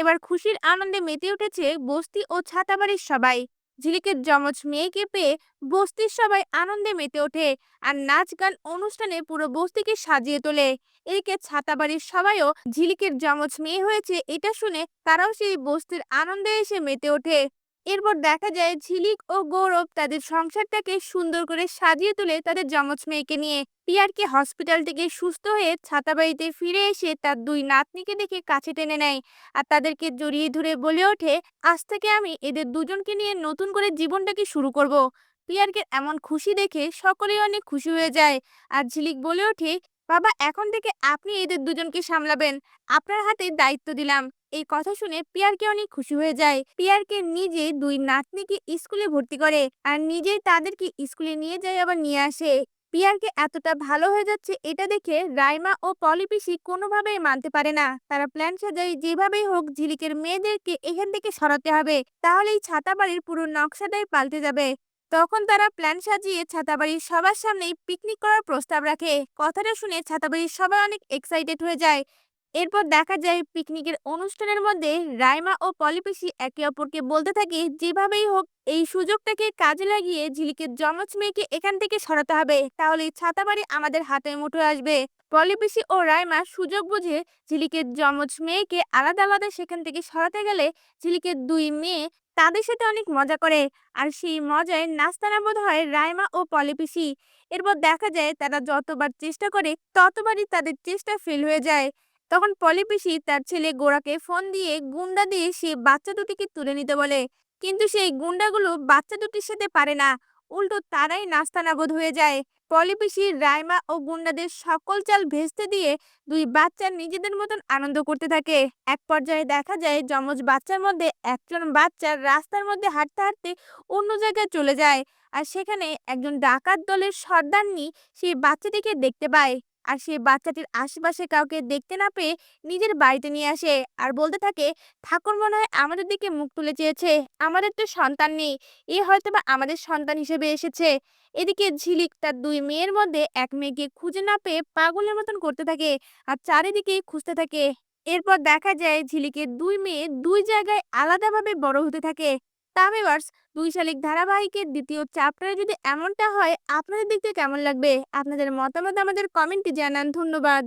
এবার খুশির আনন্দে মেতে উঠেছে বস্তি ও ছাতাবাড়ির সবাই। ঝিলিকের জমজ মেয়েকে পেয়ে বস্তির সবাই আনন্দে মেতে ওঠে আর নাচ গান অনুষ্ঠানে পুরো বস্তিকে সাজিয়ে তোলে। এদিকে ছাতাবাড়ির সবাইও ঝিলিকের জমজ মেয়ে হয়েছে এটা শুনে তারাও সেই বস্তির আনন্দে এসে মেতে ওঠে। এরপর দেখা যায় ঝিলিক ও গৌরব তাদের সংসারটাকে সুন্দর করে সাজিয়ে তোলে তাদের যমজ মেয়েকে নিয়ে। পিয়ারকে হসপিটাল থেকে সুস্থ হয়ে ছাতাবাড়িতে ফিরে এসে তার দুই নাতনিকে দেখে কাছে টেনে নেয়। আর তাদেরকে জড়িয়ে ধরে বলে ওঠে, আজ থেকে আমি এদের দুজনকে নিয়ে নতুন করে জীবনটাকে শুরু করব। পিয়ারকে এমন খুশি দেখে সকলেই অনেক খুশি হয়ে যায়। আর ঝিলিক বলে ওঠে, বাবা, এখন থেকে আপনি এদের দুজনকে সামলাবেন। আপনার হাতে দায়িত্ব দিলাম। এই কথা শুনে পিয়ারকে অনেক খুশি হয়ে যায়। পিয়ারকে নিজে দুই নাতনিকে স্কুলে ভর্তি করে আর নিজেই তাদেরকে স্কুলে নিয়ে যায় আবার নিয়ে আসে। পিয়ারকে এতটা ভালো হয়ে যাচ্ছে এটা দেখে রাইমা ও পলিপিসি কোনোভাবেই মানতে পারে না। তারা প্ল্যান সাজায় যেভাবেই হোক ঝিলিকের মেয়েদেরকে এখান থেকে সরাতে হবে, তাহলেই ছাতাবাড়ির পুরো নকশাটাই পাল্টে যাবে। তখন তারা প্ল্যান সাজিয়ে ছাতাবাড়ির সবার সামনেই পিকনিক করার প্রস্তাব রাখে। কথাটা শুনে ছাতাবাড়ির সবাই অনেক এক্সাইটেড হয়ে যায়। এরপর দেখা যায় পিকনিকের অনুষ্ঠানের মধ্যে রাইমা ও পলিপিসি একে অপরকে বলতে থাকে, যেভাবেই হোক, এই সুযোগটাকে কাজে লাগিয়ে ঝিলিকের যমজ মেয়েকে এখান থেকে সরাতে হবে। তাহলে ছাতাবাড়ি আমাদের হাতে মুঠো আসবে। পলিপিসি ও রাইমা সুযোগ বুঝে ঝিলিকের যমজ মেয়েকে আলাদা আলাদা সেখান থেকে সরাতে গেলে ঝিলিকের দুই মেয়ে তাদের সাথে অনেক মজা করে। আর সেই মজায় নাস্তানা বোধ হয় রাইমা ও পলিপিসি। এরপর দেখা যায় তারা যতবার চেষ্টা করে, ততবারই তাদের চেষ্টা ফেল হয়ে যায়। তখন পলিপিসি তার ছেলে গোড়াকে ফোন দিয়ে গুন্ডা দিয়ে সে বাচ্চা দুটিকে তুলে নিতে বলে। কিন্তু সেই গুন্ডাগুলো বাচ্চা দুটির সাথে পারে না। উল্টো তারাই নাস্তানাবোধ হয়ে যায়। পলিপিসি রাইমা ও গুন্ডাদের সকল চাল ভেস্তে দিয়ে দুই বাচ্চা নিজেদের মতন আনন্দ করতে থাকে। এক পর্যায়ে দেখা যায় যমজ বাচ্চার মধ্যে একজন বাচ্চা রাস্তার মধ্যে হাঁটতে হাঁটতে অন্য জায়গায় চলে যায়। আর সেখানে একজন ডাকাত দলের সর্দারনি সেই বাচ্চাটিকে দেখতে পায়। আর সে বাচ্চাটির আশেপাশে কাউকে দেখতে না পেয়ে নিজের বাড়িতে নিয়ে আসে। আর বলতে থাকে, ঠাকুর মনে হয় আমাদের দিকে মুখ তুলে চেয়েছে। আমাদের তো সন্তান নেই। এ হয়তো বা আমাদের সন্তান হিসেবে এসেছে। এদিকে ঝিলিক তার দুই মেয়ের মধ্যে এক মেয়েকে খুঁজে না পেয়ে পাগলের মতন করতে থাকে আর চারিদিকে খুঁজতে থাকে। এরপর দেখা যায় ঝিলিকের দুই মেয়ে দুই জায়গায় আলাদাভাবে বড় হতে থাকে। তা ভিউয়ার্স দুই শালিক ধারাবাহিকের দ্বিতীয় চ্যাপ্টারে যদি এমনটা হয়, আপনাদের দেখতে কেমন লাগবে? আপনাদের মতামত আমাদের কমেন্টে জানান। ধন্যবাদ।